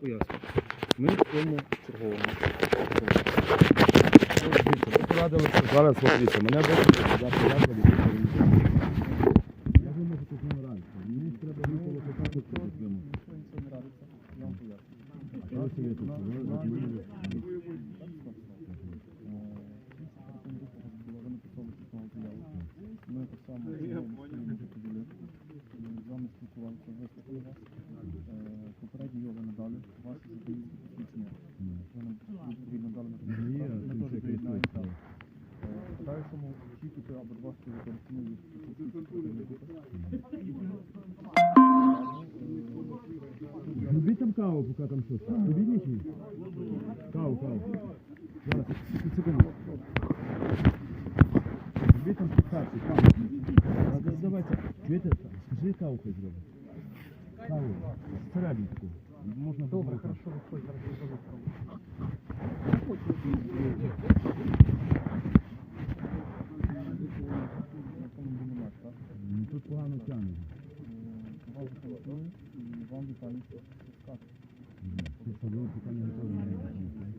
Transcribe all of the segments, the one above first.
Поясню. Ми в цьому черговому. Ви порадили, що зараз смотрите, мене викликали сюди приятелі. Я думаю, що тут не раніше. Мені ж треба їхати покати проблему. Я вам поясню. Що ви советуєте? Ви от мене- Ми так само. З вами спілкувалися, вислухали вас. Е, Попередньо його ви надали, ваші журналістські посвідчення. Ви нам відповідно дали на Ні, Ми тут теж ще приєднаємося. кричать. Е, Питаю, що ми очікуєте або до вас телефонують. Зробіть там каву, поки там щось. Зробіть нічого. Каву, каву. Зараз, секунду, секунду. Зробіть там фіксацію, каву. А, да- Давайте, чуєте, скажи каву хай зробить. Каву, всередину таку. Можна Добре, хорошо, виходь, зараз Ну, Тут погано тягне. Вас телефонують і вам вітають сказ. Тут садове питання готове.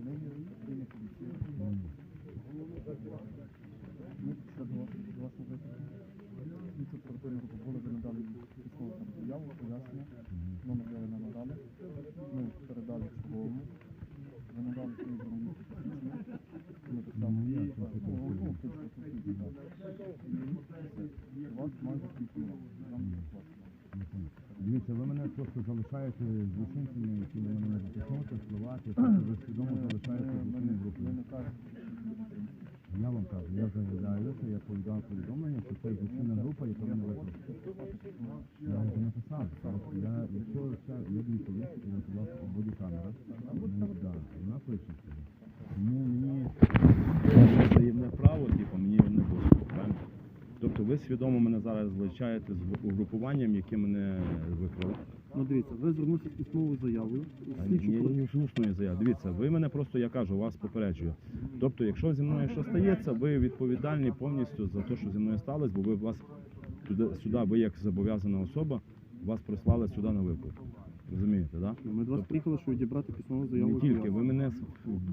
Ми є спільна поліція. Ми пішли до вас, до вас на виклик. Слідчо оперативна група були, ви надали письмову там заяву, пояснення. Номер я ви нам надали. Ми передали черговому. Ви надали дороги посвідчення. Ми так само. Ну, ясно, Ну, ну, ну, посвідчення, так. І. Вас майже включено. Нам платимо. Дивіться, ви мене просто залишаєте злочинцями, які на мене не затиснути, впливати, тобто ви свідомо залишаєте злочинні групи. Не Я вам кажу, я заявляю, що я повідомив повідомлення, що це злочинна група, яка мене викликала. Я вже написав, просто я, якщо ця відповідь, у вас буде камера, ну, да, вона пише. Тому мені заявне право, типу, мені не буде. правильно? Тобто ви свідомо мене зараз злучаєте з угрупуванням, яке мене викрало. Ну дивіться, ви звернулися з письмовою заявою. Слідчу не усної заяви. Дивіться, ви мене просто, я кажу, вас попереджую. Тобто, якщо зі мною щось стається, ви відповідальні повністю за те, що зі мною сталося, бо ви вас туди, сюди, ви як зобов'язана особа, вас прислали сюди на виклик. Розумієте, так? Да? Ми до вас приїхали, щоб відібрати письмову заяву. Не тільки, ви мене,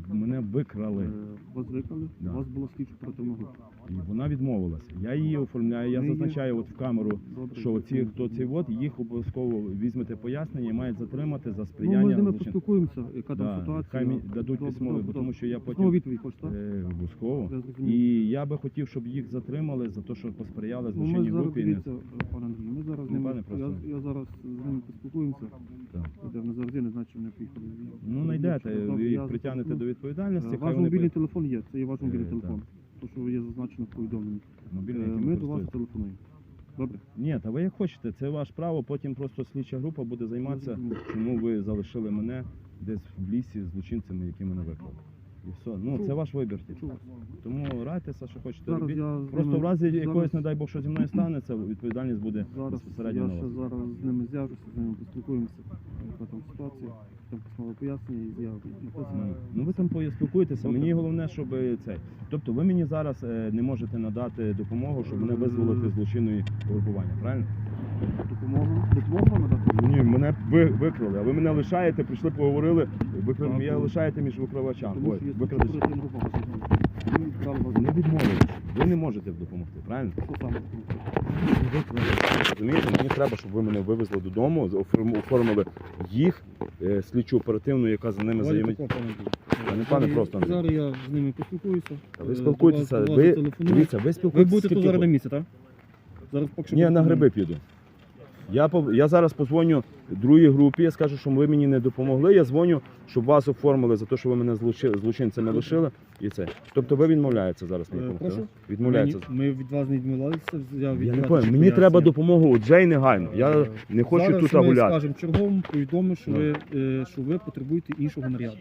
мене викрали. Е, Вас викрали, Да. у вас була слідча група. І вона відмовилася. Я її оформляю, я Ми зазначаю от в камеру, Добре. що ці, хто ці от, їх обов'язково візьмете пояснення і мають затримати за Ну, сприяння. ми з ними поспілкуємося, яка Да, там ситуація. хай мені дадуть добре, бо тому що я потім відповідь хочете? Е, Обов'язково. І я би хотів, щоб їх затримали за те, що посприяли Ну, ми злочинній зараз групі. і не- дивіться, пане Андрій, ми зараз Ну, ними, пане я, просто. Я зараз з ними поспілкуємося. Так. Де вони завжди не знають, що вони приїхали. Ну, знайдете, ви їх притягнете до відповідальності. Е, Ваш мобільний телефон є, це є ваш мобільний телефон. То, що є зазначено в повідомленні. Мобільний, Е, Ми до вас телефонуємо. Добре? Ні, та ви як хочете, це ваше право, потім просто слідча група буде займатися, чому ви залишили мене десь в лісі з злочинцями, які мене викрали. І все. Ну, це ваш вибір. типу. Тому радьтеся, що хочете Зараз робіть. я з Просто ними- в разі зараз- якогось, не дай Бог, що зі мною станеться, відповідальність буде Зараз безпосередньо я на ще вас. зараз з ними зв'яжуся, з ними поспілкуємося, яка там ситуація, там письмове пояснення і заяви. Ну, ну ви там поспілкуєтеся. Мені головне, щоб е, цей. Тобто ви мені зараз е, не можете надати допомогу, щоб мене визволити з злочинної угрупування, правильно? Допомогу. Допомогу вам надати? Ні, мене ви викрали, а ви мене лишаєте, прийшли, поговорили, викрали, Так, я лишаєте між викривачами. Тому Ой, що є група. вас. Не відмовились. Ви не можете допомогти, правильно? Саме? Розумієте, мені треба, щоб ви мене вивезли додому, оформ- оформили їх, е, слідчу оперативну, яка за ними взаємодіє. Та не пане просто, Андрій. Зараз я з ними поспілкуюся. Та Ви Е, спілкуєтеся, до вас- до вас ви зателефоную. дивіться, ви Ви спілкуєтеся. будете тут скільки зараз на місці, так? Зараз поки що Ні, на гриби піду. Я, пов- я зараз позвоню другій групі, я скажу, що ви мені не допомогли. Я дзвоню, щоб вас оформили за те, що ви мене злочи- злочинцями лишили. І це. Тобто ви відмовляєтеся зараз мені Е, допомогти? прошу? да? Ми, ми від вас не відмовлялися. Я, Я не пам'ятаю, мені треба допомогу вже й негайно. Я не хочу Зараз тут ми гуляти. скажемо черговому, повідомимо, що, Ну. ви, е, що ви потребуєте іншого наряду.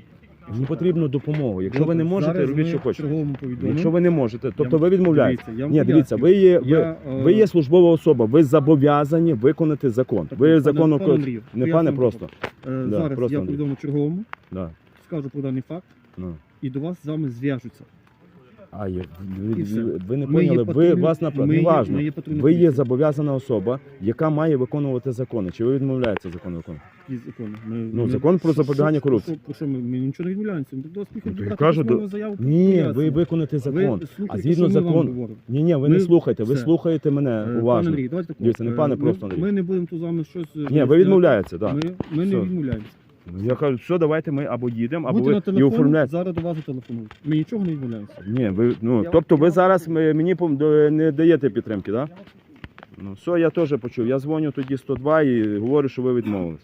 Мені потрібна допомога. Якщо ви не можете, робіть, що хочете. Якщо ви не можете, тобто ви відмовляєтеся. Дивіться, Ні, дивіться, ви є, ви, е, ви є службова особа, ви зобов'язані виконати закон. Ви закону не пане просто. Е, зараз я повідомлю черговому, скажу про даний факт Ну. і до вас з вами зв'яжуться. А є- ви, І все. ви, ви не Ми поняли, ви патрульні- вас на ми є- неважно. ми Ви є зобов'язана особа, яка має виконувати закони. Чи ви відмовляєтеся закону виконувати? Які закони? Ми, Ну, закон про що- запобігання що- корупції. Про що ми, ми нічого не відмовляємося? Ми до вас Ну, то я кажу, до- заяву Ні, ви виконуєте закон. А згідно ми закону. Ні, ні, ви не Ми- слухайте, ви все. слухаєте Е, мене Пане уважно. Андрій, давайте так. Дивіться, не Е, пане, ми- просто Андрій. Ми не будемо тут з вами щось... е, Ні, ви відмовляєтеся, так. Ми, ми не Все. відмовляємося. Я кажу, все, давайте ми або їдемо, або Будьте на ви і оформляєте. зараз до вас зателефонують. Ми нічого не відмовляємося. Ні, ви ну Я- тобто ви зараз м- мені пом- до- не даєте підтримки, так? Ну все, я теж почув. Я дзвоню тоді 102 і говорю, що ви відмовились.